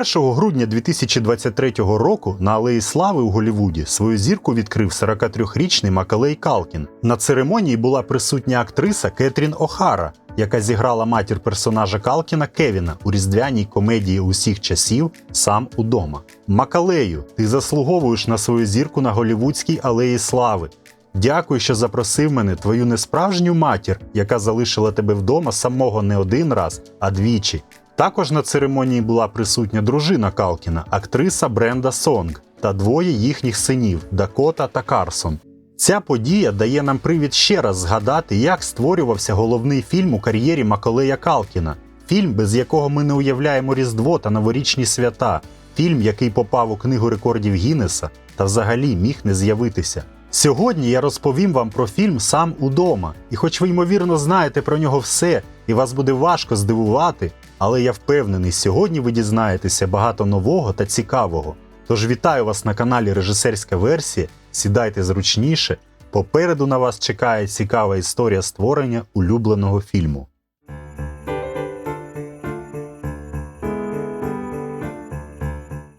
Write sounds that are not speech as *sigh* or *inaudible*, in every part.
1 грудня 2023 року на Алеї Слави у Голлівуді свою зірку відкрив 43-річний Макалей Калкін. На церемонії була присутня актриса Кетрін Охара, яка зіграла матір персонажа Калкіна Кевіна у різдвяній комедії усіх часів Сам удома. Макалею, ти заслуговуєш на свою зірку на Голлівудській алеї Слави. Дякую, що запросив мене твою несправжню матір, яка залишила тебе вдома самого не один раз, а двічі. Також на церемонії була присутня дружина Калкіна, актриса Бренда Сонг та двоє їхніх синів Дакота та Карсон. Ця подія дає нам привід ще раз згадати, як створювався головний фільм у кар'єрі Маколея Калкіна. Фільм, без якого ми не уявляємо Різдво та новорічні свята, фільм, який попав у книгу рекордів Гіннеса та взагалі міг не з'явитися. Сьогодні я розповім вам про фільм Сам удома, і хоч ви ймовірно знаєте про нього все, і вас буде важко здивувати, але я впевнений, сьогодні ви дізнаєтеся багато нового та цікавого. Тож вітаю вас на каналі Режисерська версія. Сідайте зручніше. Попереду на вас чекає цікава історія створення улюбленого фільму.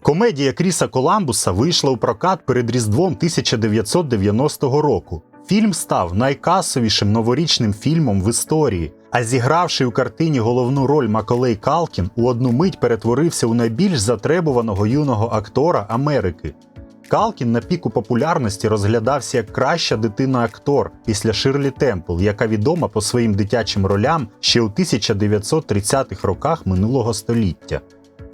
Комедія Кріса Коламбуса вийшла у прокат перед Різдвом 1990 року. Фільм став найкасовішим новорічним фільмом в історії, а зігравши у картині головну роль Маколей Калкін, у одну мить перетворився у найбільш затребуваного юного актора Америки. Калкін на піку популярності розглядався як краща дитина-актор після Ширлі Темпл, яка відома по своїм дитячим ролям ще у 1930-х роках минулого століття.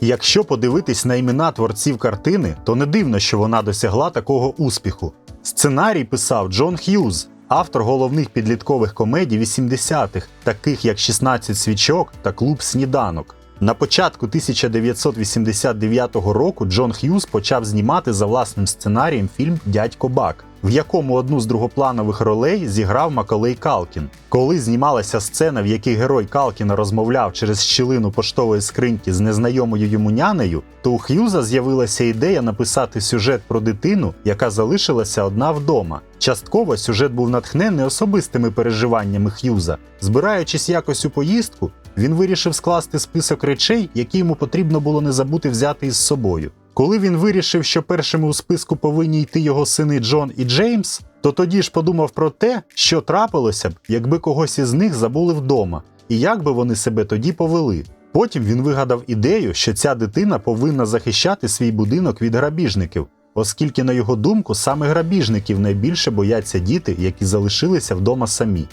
Якщо подивитись на імена творців картини, то не дивно, що вона досягла такого успіху. Сценарій писав Джон Х'юз, автор головних підліткових комедій 80-х, таких як «16 свічок та Клуб сніданок. На початку 1989 року Джон Х'юз почав знімати за власним сценарієм фільм Дядько Бак, в якому одну з другопланових ролей зіграв Маколей Калкін. Коли знімалася сцена, в якій герой Калкіна розмовляв через щілину поштової скриньки з незнайомою йому нянею, то у Х'юза з'явилася ідея написати сюжет про дитину, яка залишилася одна вдома. Частково сюжет був натхнений особистими переживаннями Х'юза. Збираючись якось у поїздку, він вирішив скласти список речей, які йому потрібно було не забути взяти із собою. Коли він вирішив, що першими у списку повинні йти його сини Джон і Джеймс, то тоді ж подумав про те, що трапилося б, якби когось із них забули вдома, і як би вони себе тоді повели. Потім він вигадав ідею, що ця дитина повинна захищати свій будинок від грабіжників, оскільки, на його думку, саме грабіжників найбільше бояться діти, які залишилися вдома самі.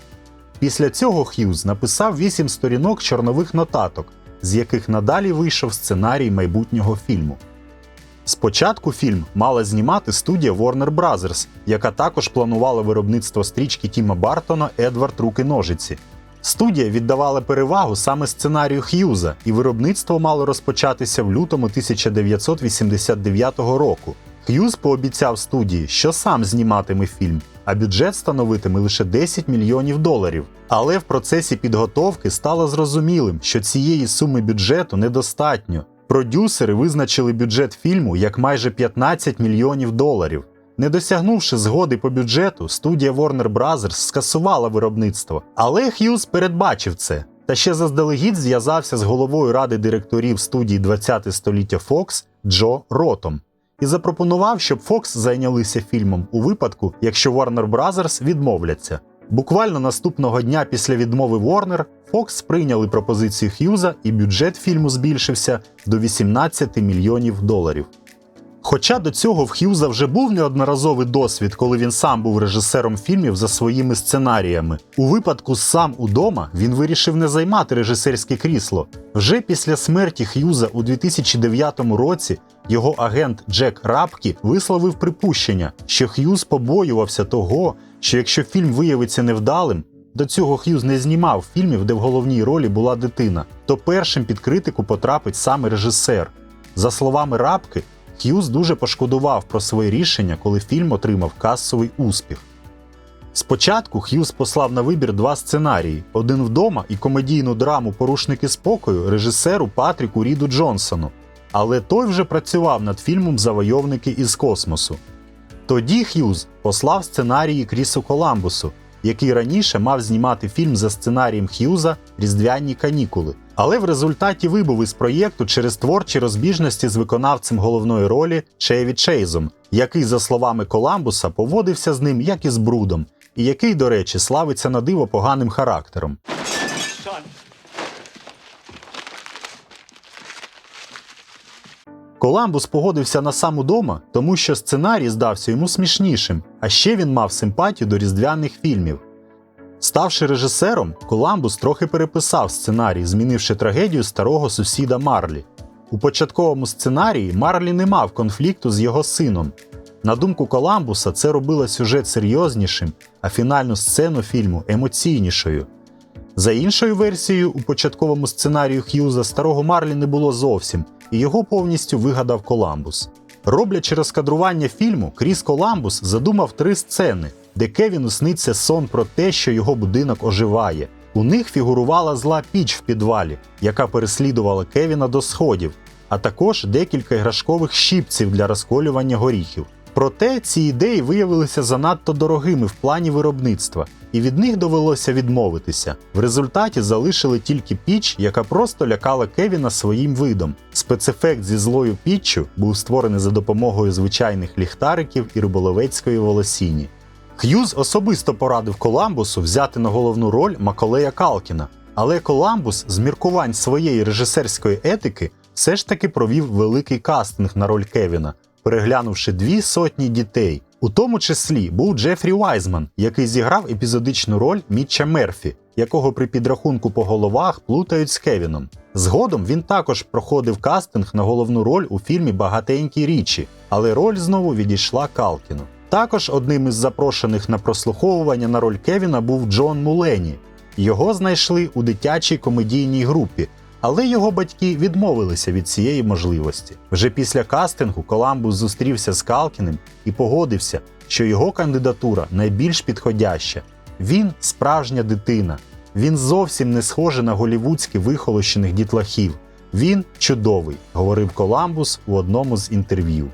Після цього Х'юз написав вісім сторінок чорнових нотаток, з яких надалі вийшов сценарій майбутнього фільму. Спочатку фільм мала знімати студія Warner Bros., яка також планувала виробництво стрічки Тіма Бартона Едвард Руки Ножиці. Студія віддавала перевагу саме сценарію Х'юза, і виробництво мало розпочатися в лютому 1989 року. Х'юз пообіцяв студії, що сам зніматиме фільм, а бюджет становитиме лише 10 мільйонів доларів. Але в процесі підготовки стало зрозумілим, що цієї суми бюджету недостатньо. Продюсери визначили бюджет фільму як майже 15 мільйонів доларів. Не досягнувши згоди по бюджету, студія Warner Bros. скасувала виробництво. Але Х'юз передбачив це. Та ще заздалегідь зв'язався з головою ради директорів студії 20 століття Fox Джо Ротом і запропонував, щоб Fox зайнялися фільмом у випадку, якщо Warner Bros. відмовляться. Буквально наступного дня після відмови Warner Fox прийняли пропозицію Х'юза, і бюджет фільму збільшився до 18 мільйонів доларів. Хоча до цього в Х'юза вже був неодноразовий досвід, коли він сам був режисером фільмів за своїми сценаріями. У випадку сам удома він вирішив не займати режисерське крісло. Вже після смерті Х'юза у 2009 році його агент Джек Рапкі висловив припущення, що Х'юз побоювався того, що якщо фільм виявиться невдалим, до цього Х'юз не знімав фільмів, де в головній ролі була дитина, то першим під критику потрапить саме режисер. За словами Рапки, Х'юз дуже пошкодував про своє рішення, коли фільм отримав касовий успіх. Спочатку Х'юз послав на вибір два сценарії: один вдома і комедійну драму Порушники спокою режисеру Патріку Ріду Джонсону. Але той вже працював над фільмом Завойовники із космосу. Тоді Х'юз послав сценарії Крісу Коламбусу, який раніше мав знімати фільм за сценарієм Х'юза Різдвяні канікули. Але в результаті вибув із проєкту через творчі розбіжності з виконавцем головної ролі Чеві Чейзом, який, за словами Коламбуса, поводився з ним як із брудом, і який, до речі, славиться на диво поганим характером. Коламбус погодився на сам удома, тому що сценарій здався йому смішнішим, а ще він мав симпатію до різдвяних фільмів. Ставши режисером, Коламбус трохи переписав сценарій, змінивши трагедію старого сусіда Марлі. У початковому сценарії Марлі не мав конфлікту з його сином. На думку Коламбуса, це робило сюжет серйознішим, а фінальну сцену фільму емоційнішою. За іншою версією, у початковому сценарію Х'юза старого Марлі не було зовсім, і його повністю вигадав Коламбус. Роблячи розкадрування фільму, Кріс Коламбус задумав три сцени, де Кевіну сниться сон про те, що його будинок оживає. У них фігурувала зла піч в підвалі, яка переслідувала Кевіна до сходів, а також декілька іграшкових щіпців для розколювання горіхів. Проте ці ідеї виявилися занадто дорогими в плані виробництва, і від них довелося відмовитися. В результаті залишили тільки піч, яка просто лякала Кевіна своїм видом. Спецефект зі злою піччю був створений за допомогою звичайних ліхтариків і риболовецької волосіні. Х'юз особисто порадив Коламбусу взяти на головну роль Маколея Калкіна, але Коламбус з міркувань своєї режисерської етики все ж таки провів великий кастинг на роль Кевіна, переглянувши дві сотні дітей. У тому числі був Джефрі Вайзман, який зіграв епізодичну роль Мітча Мерфі, якого при підрахунку по головах плутають з Кевіном. Згодом він також проходив кастинг на головну роль у фільмі Багатенькі річі, але роль знову відійшла Калкіну. Також одним із запрошених на прослуховування на роль Кевіна був Джон Мулені. Його знайшли у дитячій комедійній групі, але його батьки відмовилися від цієї можливості. Вже після кастингу Коламбус зустрівся з Калкіним і погодився, що його кандидатура найбільш підходяща. Він справжня дитина. Він зовсім не схожий на голівудськи вихолощених дітлахів. Він чудовий, говорив Коламбус у одному з інтерв'ю.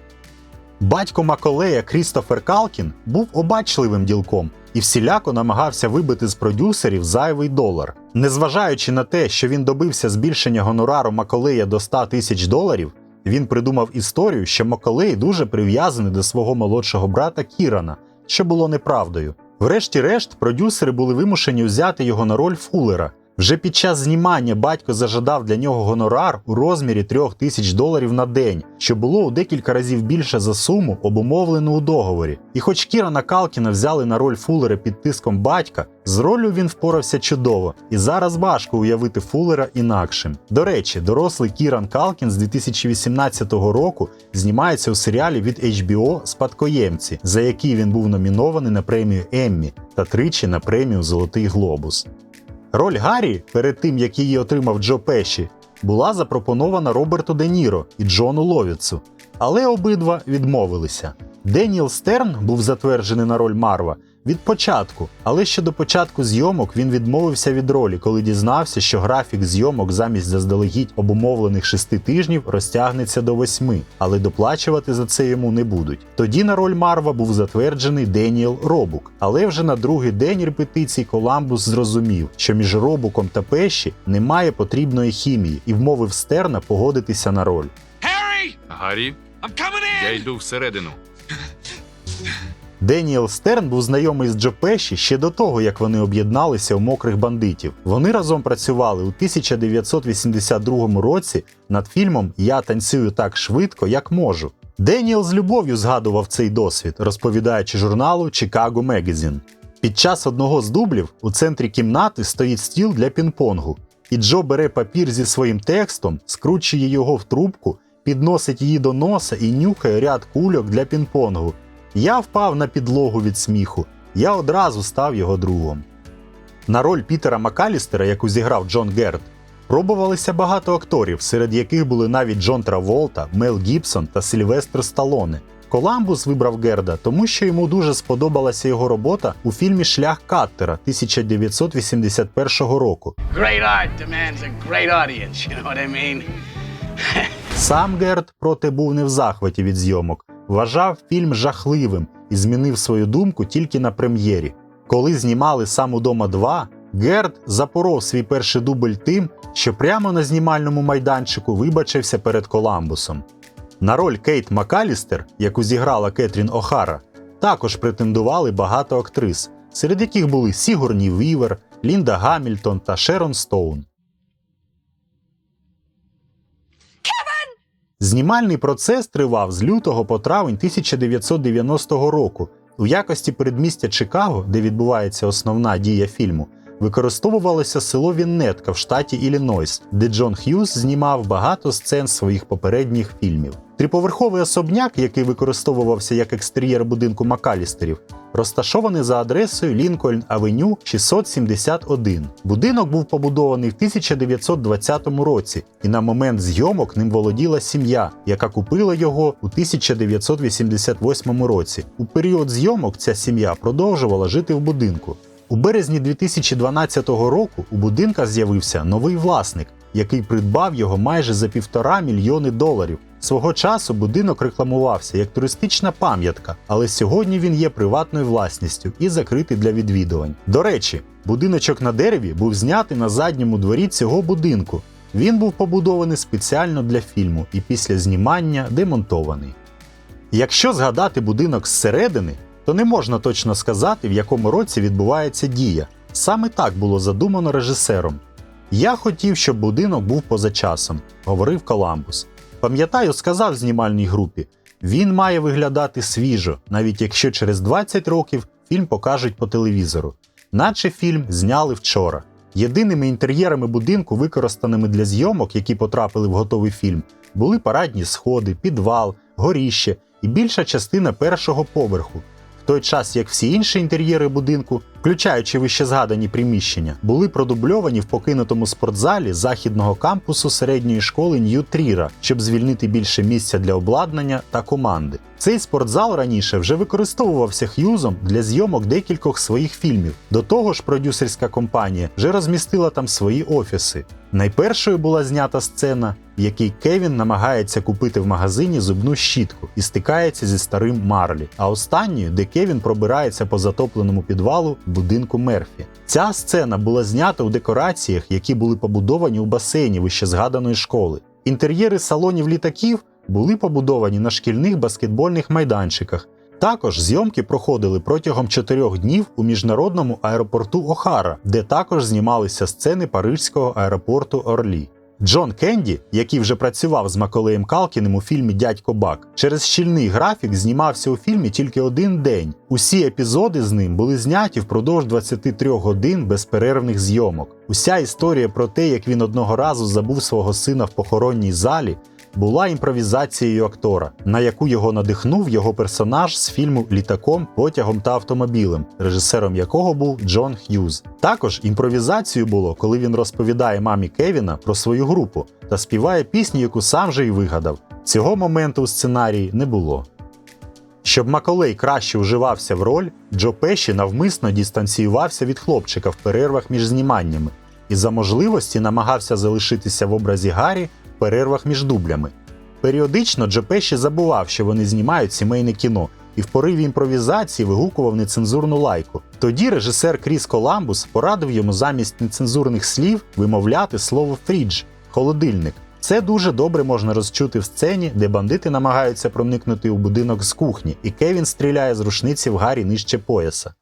Батько Маколея Крістофер Калкін був обачливим ділком і всіляко намагався вибити з продюсерів зайвий долар. Незважаючи на те, що він добився збільшення гонорару Маколея до 100 тисяч доларів, він придумав історію, що Маколей дуже прив'язаний до свого молодшого брата Кірана, що було неправдою. Врешті-решт, продюсери були вимушені взяти його на роль Фуллера. Вже під час знімання батько зажадав для нього гонорар у розмірі трьох тисяч доларів на день, що було у декілька разів більше за суму, обумовлену у договорі. І хоч Кірана Калкіна взяли на роль Фуллера під тиском батька, з роллю він впорався чудово, і зараз важко уявити Фуллера інакшим. До речі, дорослий Кіран Калкін з 2018 року знімається у серіалі від HBO Спадкоємці, за який він був номінований на премію Еммі та тричі на премію Золотий Глобус. Роль Гаррі, перед тим як її отримав Джо Пеші, була запропонована Роберту Де Ніро і Джону Ловіцу, але обидва відмовилися. Деніел Стерн був затверджений на роль Марва від початку, але ще до початку зйомок він відмовився від ролі, коли дізнався, що графік зйомок замість заздалегідь обумовлених шести тижнів розтягнеться до восьми, але доплачувати за це йому не будуть. Тоді на роль Марва був затверджений Деніел Робук, але вже на другий день репетицій Коламбус зрозумів, що між Робуком та Пеші немає потрібної хімії і вмовив Стерна погодитися на роль. Гаррі, я йду всередину. *laughs* Деніел Стерн був знайомий з Джо Пеші ще до того, як вони об'єдналися у мокрих бандитів. Вони разом працювали у 1982 році над фільмом Я танцюю так швидко, як можу. Деніел з любов'ю згадував цей досвід, розповідаючи журналу Chicago Magazine. Під час одного з дублів у центрі кімнати стоїть стіл для пінг-понгу, і Джо бере папір зі своїм текстом, скручує його в трубку, підносить її до носа і нюхає ряд кульок для пінг-понгу. Я впав на підлогу від сміху. Я одразу став його другом. На роль Пітера Макалістера, яку зіграв Джон Герд, пробувалися багато акторів, серед яких були навіть Джон Траволта, Мел Гібсон та Сільвестр Сталоне. Коламбус вибрав Герда, тому що йому дуже сподобалася його робота у фільмі Шлях Каттера 1981 року. Great art demands a great audience, you know what I mean? Сам Герд, проте, був не в захваті від зйомок, вважав фільм жахливим і змінив свою думку тільки на прем'єрі. Коли знімали сам удома 2, Герд запоров свій перший дубль тим, що прямо на знімальному майданчику вибачився перед Коламбусом. На роль Кейт Макалістер, яку зіграла Кетрін О'Хара, також претендували багато актрис, серед яких були Сігурні Вівер, Лінда Гамільтон та Шерон Стоун. Знімальний процес тривав з лютого по травень 1990 року. У якості передмістя Чикаго, де відбувається основна дія фільму, використовувалося село Віннетка в штаті Іллінойс, де Джон Х'юз знімав багато сцен своїх попередніх фільмів. Триповерховий особняк, який використовувався як екстер'єр будинку Макалістерів, розташований за адресою Лінкольн Авеню 671. Будинок був побудований в 1920 році, і на момент зйомок ним володіла сім'я, яка купила його у 1988 році. У період зйомок ця сім'я продовжувала жити в будинку. У березні 2012 року у будинка з'явився новий власник, який придбав його майже за півтора мільйони доларів. Свого часу будинок рекламувався як туристична пам'ятка, але сьогодні він є приватною власністю і закритий для відвідувань. До речі, будиночок на дереві був знятий на задньому дворі цього будинку. Він був побудований спеціально для фільму і після знімання демонтований. Якщо згадати будинок зсередини, то не можна точно сказати, в якому році відбувається дія. Саме так було задумано режисером. Я хотів, щоб будинок був поза часом, говорив Коламбус. Пам'ятаю, сказав знімальній групі: він має виглядати свіжо, навіть якщо через 20 років фільм покажуть по телевізору. Наче фільм зняли вчора. Єдиними інтер'єрами будинку, використаними для зйомок, які потрапили в готовий фільм, були парадні сходи, підвал, горіще і більша частина першого поверху. В той час як всі інші інтер'єри будинку, включаючи вище згадані приміщення, були продубльовані в покинутому спортзалі західного кампусу середньої школи Нью-Тріра, щоб звільнити більше місця для обладнання та команди. Цей спортзал раніше вже використовувався Х'юзом для зйомок декількох своїх фільмів. До того ж, продюсерська компанія вже розмістила там свої офіси. Найпершою була знята сцена, в якій Кевін намагається купити в магазині зубну щітку і стикається зі старим Марлі, а останньою, де Кевін пробирається по затопленому підвалу будинку Мерфі. Ця сцена була знята у декораціях, які були побудовані у басейні вищезгаданої школи. Інтер'єри салонів літаків були побудовані на шкільних баскетбольних майданчиках. Також зйомки проходили протягом чотирьох днів у міжнародному аеропорту Охара, де також знімалися сцени парижського аеропорту Орлі. Джон Кенді, який вже працював з Маколеєм Калкіним у фільмі Дядько Бак, через щільний графік знімався у фільмі тільки один день. Усі епізоди з ним були зняті впродовж 23 годин безперервних зйомок. Уся історія про те, як він одного разу забув свого сина в похоронній залі, була імпровізацією актора, на яку його надихнув його персонаж з фільму Літаком, потягом та автомобілем, режисером якого був Джон Х'юз. Також імпровізацією було, коли він розповідає мамі Кевіна про свою групу та співає пісню, яку сам же й вигадав. Цього моменту у сценарії не було. Щоб Маколей краще уживався в роль, Джо Пеші навмисно дистанціювався від хлопчика в перервах між зніманнями і за можливості намагався залишитися в образі Гаррі перервах між дублями. Періодично Джо Пеші забував, що вони знімають сімейне кіно, і в пориві імпровізації вигукував нецензурну лайку. Тоді режисер Кріс Коламбус порадив йому замість нецензурних слів вимовляти слово фрідж холодильник. Це дуже добре можна розчути в сцені, де бандити намагаються проникнути у будинок з кухні, і Кевін стріляє з рушниці в Гаррі нижче пояса.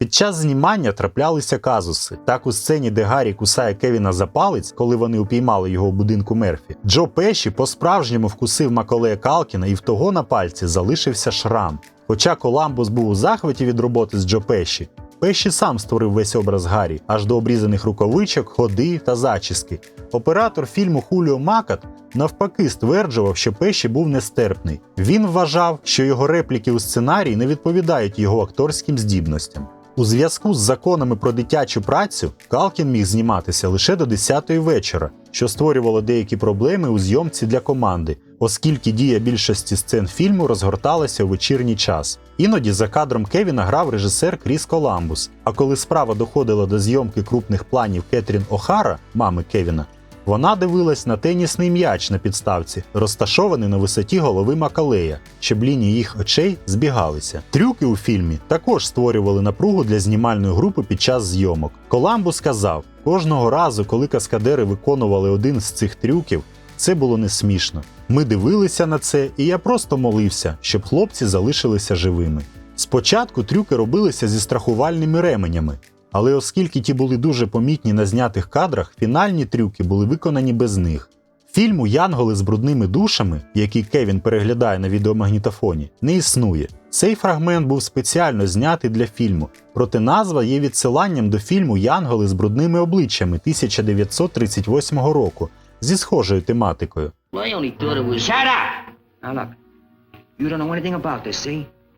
Під час знімання траплялися казуси. Так у сцені, де Гаррі кусає Кевіна за палець, коли вони упіймали його у будинку Мерфі, Джо Пеші по-справжньому вкусив Маколея Калкіна і в того на пальці залишився шрам. Хоча Коламбус був у захваті від роботи з Джо Пеші, Пеші сам створив весь образ Гаррі, аж до обрізаних рукавичок, ходи та зачіски. Оператор фільму Хуліо Макат навпаки стверджував, що Пеші був нестерпний. Він вважав, що його репліки у сценарії не відповідають його акторським здібностям. У зв'язку з законами про дитячу працю Калкін міг зніматися лише до 10-ї вечора, що створювало деякі проблеми у зйомці для команди, оскільки дія більшості сцен фільму розгорталася у вечірній час. Іноді за кадром Кевіна грав режисер Кріс Коламбус. А коли справа доходила до зйомки крупних планів Кетрін О'Хара, мами Кевіна, Вона дивилась на тенісний м'яч на підставці, розташований на висоті голови Макалея, щоб лінії їх очей збігалися. Трюки у фільмі також створювали напругу для знімальної групи під час зйомок. Коламбу сказав, кожного разу, коли каскадери виконували один з цих трюків, це було не смішно. Ми дивилися на це, і я просто молився, щоб хлопці залишилися живими. Спочатку трюки робилися зі страхувальними ременями, але оскільки ті були дуже помітні на знятих кадрах, фінальні трюки були виконані без них. Фільму Янголи з брудними душами, який Кевін переглядає на відеомагнітофоні, не існує. Цей фрагмент був спеціально знятий для фільму, проте назва є відсиланням до фільму Янголи з брудними обличчями 1938 року зі схожою тематикою. Well,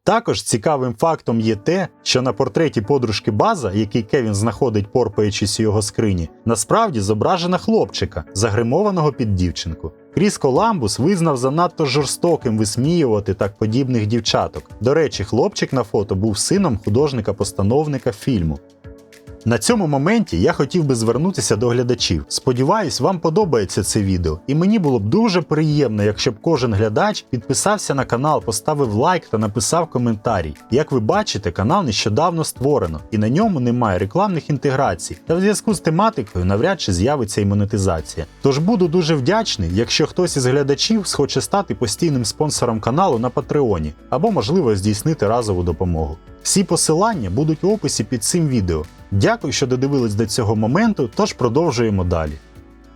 Також цікавим фактом є те, що на портреті подружки База, який Кевін знаходить порпаючись у його скрині, насправді зображена хлопчика, загримованого під дівчинку. Кріс Коламбус визнав занадто жорстоким висміювати так подібних дівчаток. До речі, хлопчик на фото був сином художника-постановника фільму. На цьому моменті я хотів би звернутися до глядачів. Сподіваюсь, вам подобається це відео, і мені було б дуже приємно, якщо б кожен глядач підписався на канал, поставив лайк та написав коментарій. Як ви бачите, канал нещодавно створено, і на ньому немає рекламних інтеграцій, та в зв'язку з тематикою навряд чи з'явиться і монетизація. Тож буду дуже вдячний, якщо хтось із глядачів схоче стати постійним спонсором каналу на Патреоні, або можливо здійснити разову допомогу. Всі посилання будуть у описі під цим відео. Дякую, що додивились до цього моменту, тож продовжуємо далі.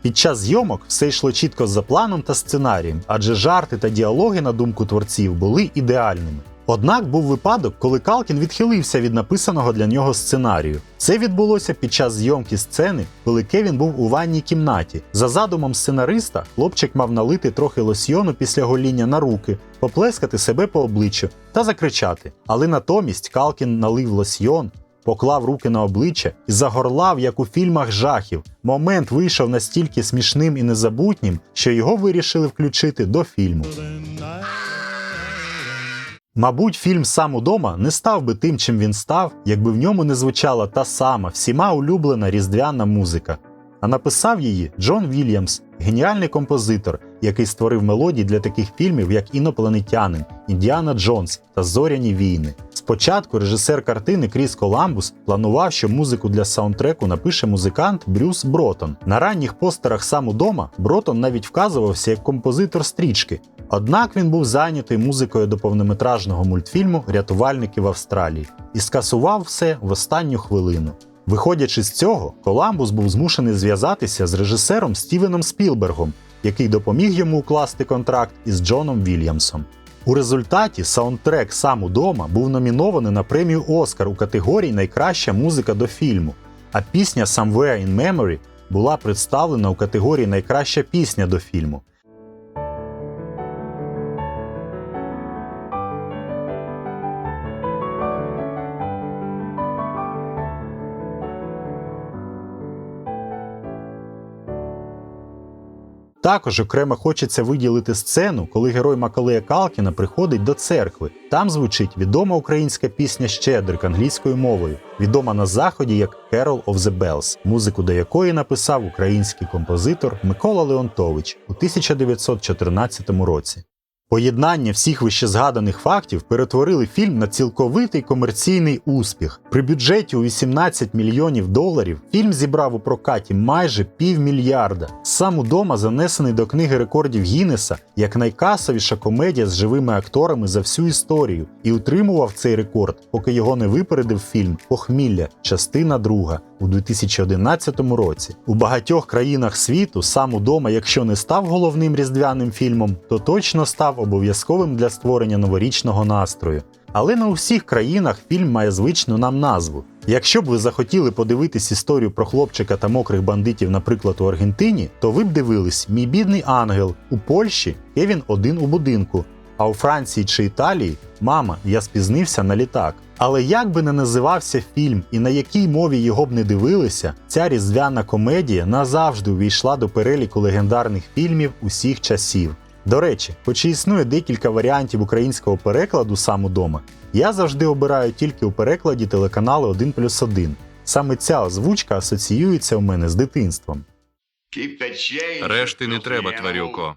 Під час зйомок все йшло чітко за планом та сценарієм, адже жарти та діалоги, на думку творців, були ідеальними. Однак був випадок, коли Калкін відхилився від написаного для нього сценарію. Це відбулося під час зйомки сцени, коли Кевін був у ванній кімнаті. За задумом сценариста, хлопчик мав налити трохи лосьйону після гоління на руки, поплескати себе по обличчю та закричати. Але натомість Калкін налив лосьйон, поклав руки на обличчя і загорлав, як у фільмах жахів. Момент вийшов настільки смішним і незабутнім, що його вирішили включити до фільму. Мабуть, фільм сам удома не став би тим, чим він став, якби в ньому не звучала та сама всіма улюблена різдвяна музика. А написав її Джон Вільямс, геніальний композитор, який створив мелодії для таких фільмів, як Інопланетянин, Індіана Джонс та Зоряні війни. Спочатку режисер картини Кріс Коламбус планував, що музику для саундтреку напише музикант Брюс Бротон. На ранніх постерах сам удома Бротон навіть вказувався як композитор стрічки. Однак він був зайнятий музикою до повнометражного мультфільму Рятувальники в Австралії і скасував все в останню хвилину. Виходячи з цього, Коламбус був змушений зв'язатися з режисером Стівеном Спілбергом, який допоміг йому укласти контракт із Джоном Вільямсом. У результаті саундтрек сам удома був номінований на премію Оскар у категорії Найкраща музика до фільму, а пісня Somewhere in Memory була представлена у категорії Найкраща пісня до фільму. Також окремо хочеться виділити сцену, коли герой Макалея Калкіна приходить до церкви. Там звучить відома українська пісня Щедрик англійською мовою, відома на заході як Carol of the Bells, музику до якої написав український композитор Микола Леонтович у 1914 році. Поєднання всіх вищезгаданих фактів перетворили фільм на цілковитий комерційний успіх. При бюджеті у 18 мільйонів доларів фільм зібрав у прокаті майже півмільярда. Сам удома занесений до книги рекордів Гіннеса як найкасовіша комедія з живими акторами за всю історію і утримував цей рекорд, поки його не випередив фільм Похмілля, частина друга у 2011 році. У багатьох країнах світу сам удома, якщо не став головним різдвяним фільмом, то точно став обов'язковим для створення новорічного настрою. Але не у всіх країнах фільм має звичну нам назву. Якщо б ви захотіли подивитись історію про хлопчика та мокрих бандитів, наприклад, у Аргентині, то ви б дивились Мій бідний ангел у Польщі Кевін один у будинку. А у Франції чи Італії Мама, я спізнився на літак. Але як би не називався фільм і на якій мові його б не дивилися, ця різдвяна комедія назавжди увійшла до переліку легендарних фільмів усіх часів. До речі, хоч і існує декілька варіантів українського перекладу сам удома, я завжди обираю тільки у перекладі телеканалу 1 плюс 1. Саме ця озвучка асоціюється у мене з дитинством. Решти не треба, тварюко.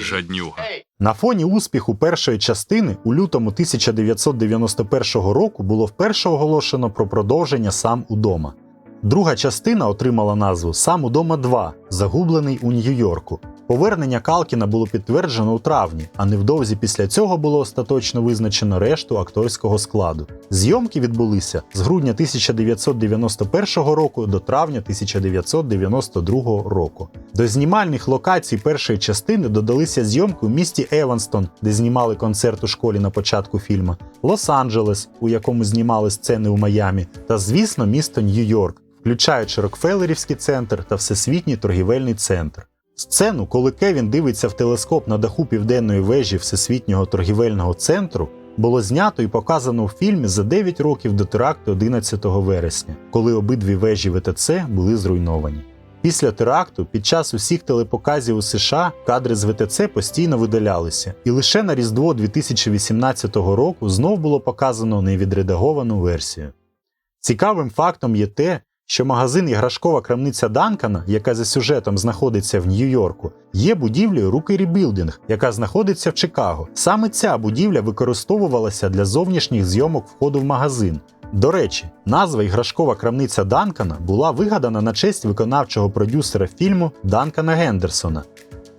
Жаднюга. На фоні успіху першої частини у лютому 1991 року було вперше оголошено про продовження сам удома. Друга частина отримала назву Сам удома 2, загублений у Нью-Йорку. Повернення Калкіна було підтверджено у травні, а невдовзі після цього було остаточно визначено решту акторського складу. Зйомки відбулися з грудня 1991 року до травня 1992 року. До знімальних локацій першої частини додалися зйомки у місті Еванстон, де знімали концерт у школі на початку фільму, Лос-Анджелес, у якому знімали сцени у Майамі, та, звісно, місто Нью-Йорк, включаючи Рокфеллерівський центр та Всесвітній торгівельний центр. Сцену, коли Кевін дивиться в телескоп на даху південної вежі Всесвітнього торгівельного центру, було знято і показано у фільмі за 9 років до теракту 11 вересня, коли обидві вежі ВТЦ були зруйновані. Після теракту, під час усіх телепоказів у США, кадри з ВТЦ постійно видалялися, і лише на Різдво 2018 року знов було показано невідредаговану версію. Цікавим фактом є те, що магазин іграшкова крамниця Данкана, яка за сюжетом знаходиться в Нью-Йорку, є будівлею Rookery Building, яка знаходиться в Чикаго. Саме ця будівля використовувалася для зовнішніх зйомок входу в магазин. До речі, назва іграшкова крамниця Данкана була вигадана на честь виконавчого продюсера фільму Данкана Гендерсона.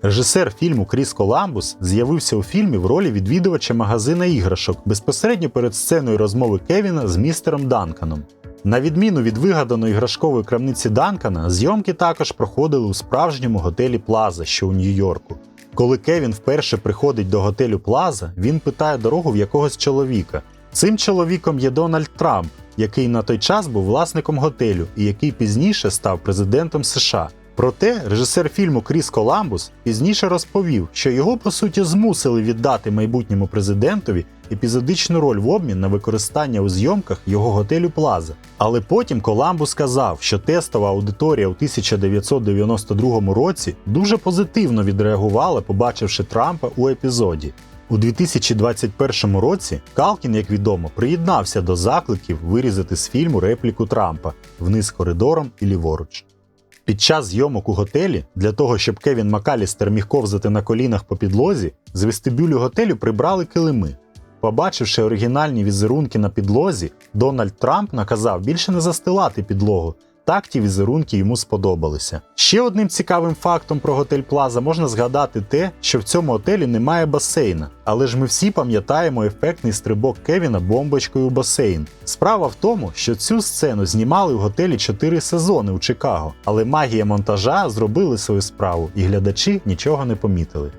Режисер фільму Кріс Коламбус з'явився у фільмі в ролі відвідувача магазина іграшок безпосередньо перед сценою розмови Кевіна з містером Данканом. На відміну від вигаданої іграшкової крамниці Данкана, зйомки також проходили у справжньому готелі Плаза, що у Нью-Йорку. Коли Кевін вперше приходить до готелю Плаза, він питає дорогу в якогось чоловіка. Цим чоловіком є Дональд Трамп, який на той час був власником готелю і який пізніше став президентом США. Проте режисер фільму Кріс Коламбус пізніше розповів, що його по суті змусили віддати майбутньому президентові епізодичну роль в обмін на використання у зйомках його готелю Плаза. Але потім Коламбус сказав, що тестова аудиторія у 1992 році дуже позитивно відреагувала, побачивши Трампа у епізоді. У 2021 році Калкін, як відомо, приєднався до закликів вирізати з фільму репліку Трампа вниз коридором і ліворуч. Під час зйомок у готелі, для того, щоб Кевін Макалістер міг ковзати на колінах по підлозі, з вестибюлю готелю прибрали килими. Побачивши оригінальні візерунки на підлозі, Дональд Трамп наказав більше не застилати підлогу. Так ті візерунки йому сподобалися. Ще одним цікавим фактом про готель Плаза можна згадати те, що в цьому готелі немає басейна, але ж ми всі пам'ятаємо ефектний стрибок Кевіна бомбочкою у басейн. Справа в тому, що цю сцену знімали в готелі 4 сезони у Чикаго, але магія монтажа зробили свою справу, і глядачі нічого не помітили.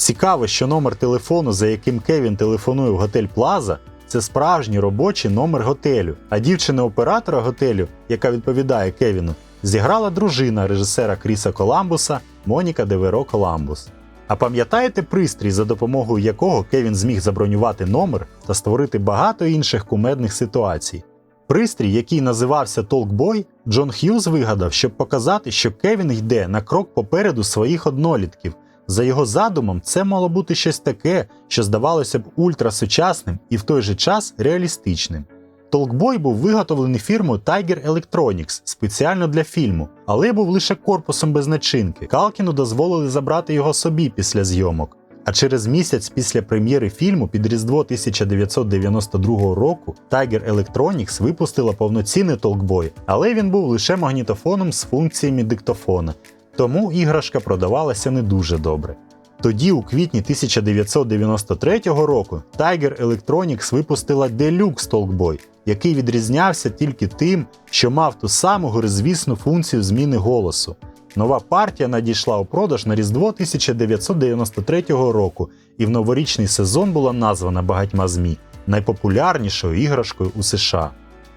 Цікаво, що номер телефону, за яким Кевін телефонує в готель Плаза, це справжній робочий номер готелю. А дівчина оператора готелю, яка відповідає Кевіну, зіграла дружина режисера Кріса Коламбуса Моніка Деверо Коламбус. А пам'ятаєте пристрій, за допомогою якого Кевін зміг забронювати номер та створити багато інших кумедних ситуацій? Пристрій, який називався Толкбой, Джон Х'юз вигадав, щоб показати, що Кевін йде на крок попереду своїх однолітків. За його задумом, це мало бути щось таке, що здавалося б ультрасучасним і в той же час реалістичним. Толкбой був виготовлений фірмою Tiger Electronics спеціально для фільму, але був лише корпусом без начинки. Калкіну дозволили забрати його собі після зйомок. А через місяць після прем'єри фільму під Різдво 1992 року Tiger Electronics випустила повноцінний толкбой, але він був лише магнітофоном з функціями диктофона, тому іграшка продавалася не дуже добре. Тоді, у квітні 1993 року, Tiger Electronics випустила Deluxe Talkboy, який відрізнявся тільки тим, що мав ту саму горизвісну функцію зміни голосу. Нова партія надійшла у продаж на Різдво 1993 року, і в новорічний сезон була названа багатьма ЗМІ найпопулярнішою іграшкою у США.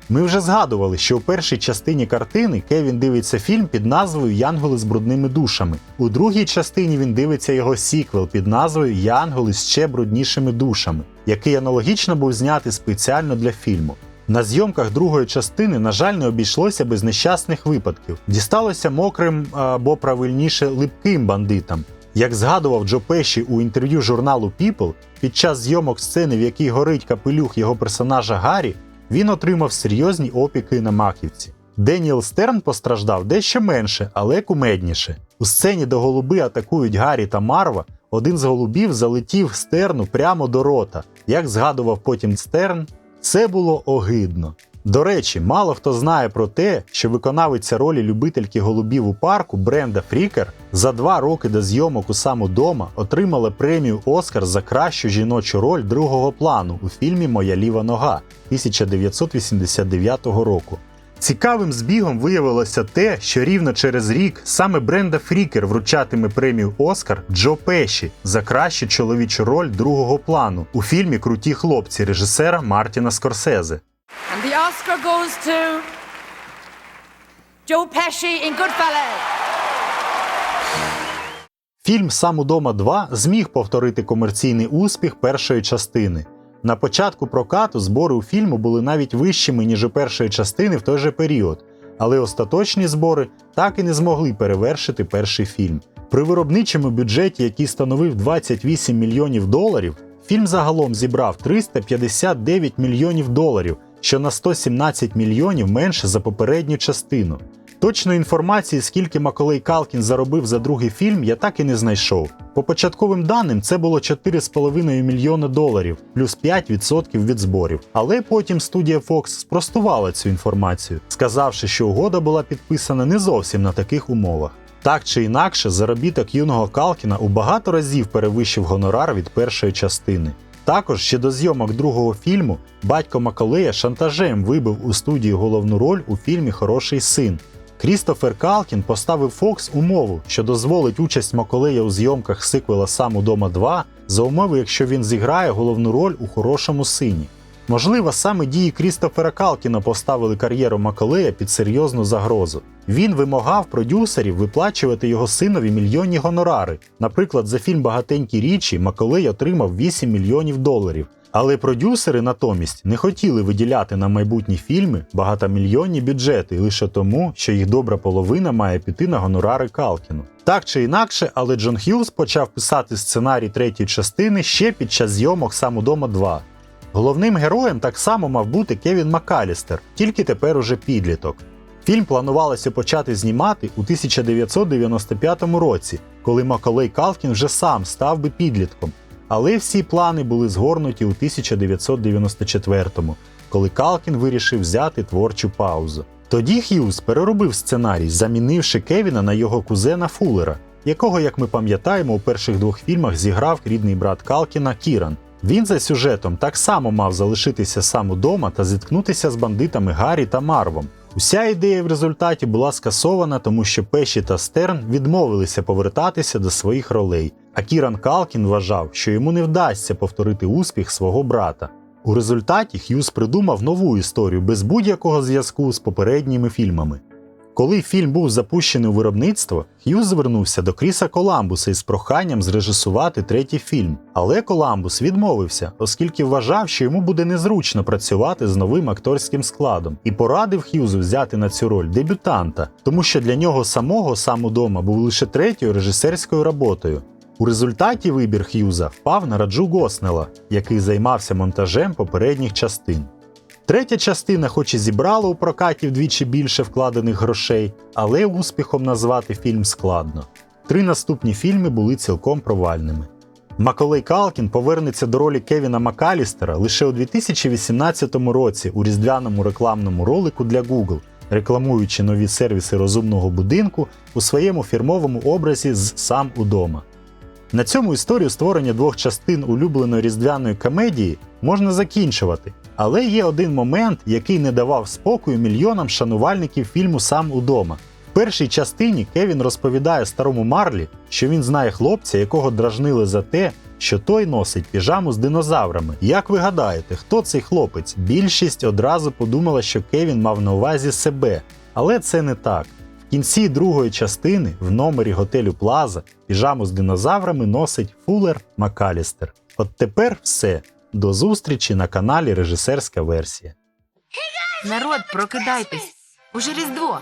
Ми вже згадували, що у першій частині картини Кевін дивиться фільм під назвою Янголи з брудними душами. У другій частині він дивиться його сіквел під назвою Янголи з ще бруднішими душами, який аналогічно був знятий спеціально для фільму. На зйомках другої частини, на жаль, не обійшлося без нещасних випадків. Дісталося мокрим або правильніше липким бандитам. Як згадував Джо Пеші у інтерв'ю журналу People, під час зйомок сцени, в якій горить капелюх його персонажа Гаррі, він отримав серйозні опіки на маківці. Деніел Стерн постраждав дещо менше, але кумедніше. У сцені, де голуби атакують Гаррі та Марва, один з голубів залетів стерну прямо до рота. Як згадував потім Стерн, це було огидно. До речі, мало хто знає про те, що виконавиця ролі любительки голубів у парку Бренда Фрікер за два роки до зйомок у саму дома отримала премію Оскар за кращу жіночу роль другого плану у фільмі Моя ліва нога 1989 року. Цікавим збігом виявилося те, що рівно через рік саме Бренда Фрікер вручатиме премію Оскар Джо Пеші за кращу чоловічу роль другого плану у фільмі Круті хлопці режисера Мартіна Скорсезе. And the Oscar goes to Joe Pesci in Goodfellas. Фільм Сам удома 2 зміг повторити комерційний успіх першої частини. На початку прокату збори у фільму були навіть вищими, ніж у першої частини в той же період, але остаточні збори так і не змогли перевершити перший фільм. При виробничому бюджеті, який становив 28 мільйонів доларів, фільм загалом зібрав 359 мільйонів доларів, що на 117 мільйонів менше за попередню частину. Точної інформації, скільки Маколей Калкін заробив за другий фільм, я так і не знайшов. По початковим даним це було 4,5 мільйони доларів, плюс 5% від зборів. Але потім студія Fox спростувала цю інформацію, сказавши, що угода була підписана не зовсім на таких умовах. Так чи інакше, заробіток юного Калкіна у багато разів перевищив гонорар від першої частини. Також ще до зйомок другого фільму батько Маколея шантажем вибив у студії головну роль у фільмі Хороший син. Крістофер Калкін поставив Фокс умову, що дозволить участь Маколея у зйомках сиквела Сам удома 2 за умови, якщо він зіграє головну роль у хорошому сині. Можливо, саме дії Крістофера Калкіна поставили кар'єру Маколея під серйозну загрозу. Він вимагав продюсерів виплачувати його синові мільйонні гонорари. Наприклад, за фільм Багатенькі річі Маколей отримав 8 мільйонів доларів. Але продюсери натомість не хотіли виділяти на майбутні фільми багатомільйонні бюджети лише тому, що їх добра половина має піти на гонорари Калкіну. Так чи інакше, але Джон Х'юз почав писати сценарій третьої частини ще під час зйомок «Сам удома 2». Головним героєм так само мав бути Кевін Макалістер, тільки тепер уже підліток. Фільм планувалося почати знімати у 1995 році, коли Маколей Калкін вже сам став би підлітком. Але всі плани були згорнуті у 1994-му, коли Калкін вирішив взяти творчу паузу. Тоді Х'юз переробив сценарій, замінивши Кевіна на його кузена Фуллера, якого, як ми пам'ятаємо, у перших двох фільмах зіграв рідний брат Калкіна Кіран. Він за сюжетом так само мав залишитися сам удома та зіткнутися з бандитами Гаррі та Марвом. Уся ідея в результаті була скасована, тому що Пеші та Стерн відмовилися повертатися до своїх ролей, а Кіран Калкін вважав, що йому не вдасться повторити успіх свого брата. У результаті Х'юз придумав нову історію без будь-якого зв'язку з попередніми фільмами. Коли фільм був запущений у виробництво, Х'юз звернувся до Кріса Коламбуса із проханням зрежисувати третій фільм. Але Коламбус відмовився, оскільки вважав, що йому буде незручно працювати з новим акторським складом, і порадив Х'юзу взяти на цю роль дебютанта, тому що для нього самого сам удома був лише третьою режисерською роботою. У результаті вибір Х'юза впав на раджу Госнела, який займався монтажем попередніх частин. Третя частина, хоч і зібрала у прокаті вдвічі більше вкладених грошей, але успіхом назвати фільм складно. Три наступні фільми були цілком провальними. Маколей Калкін повернеться до ролі Кевіна Макалістера лише у 2018 році у різдвяному рекламному ролику для Google, рекламуючи нові сервіси розумного будинку у своєму фірмовому образі з сам удома. На цьому історію створення двох частин улюбленої різдвяної комедії можна закінчувати. Але є один момент, який не давав спокою мільйонам шанувальників фільму Сам удома. В першій частині Кевін розповідає старому Марлі, що він знає хлопця, якого дражнили за те, що той носить піжаму з динозаврами. Як ви гадаєте, хто цей хлопець? Більшість одразу подумала, що Кевін мав на увазі себе, але це не так. В кінці другої частини в номері готелю Плаза піжаму з динозаврами носить Фулер Макалістер. От тепер все. До зустрічі на каналі Режисерська версія. Народ, прокидайтесь. Уже Різдво.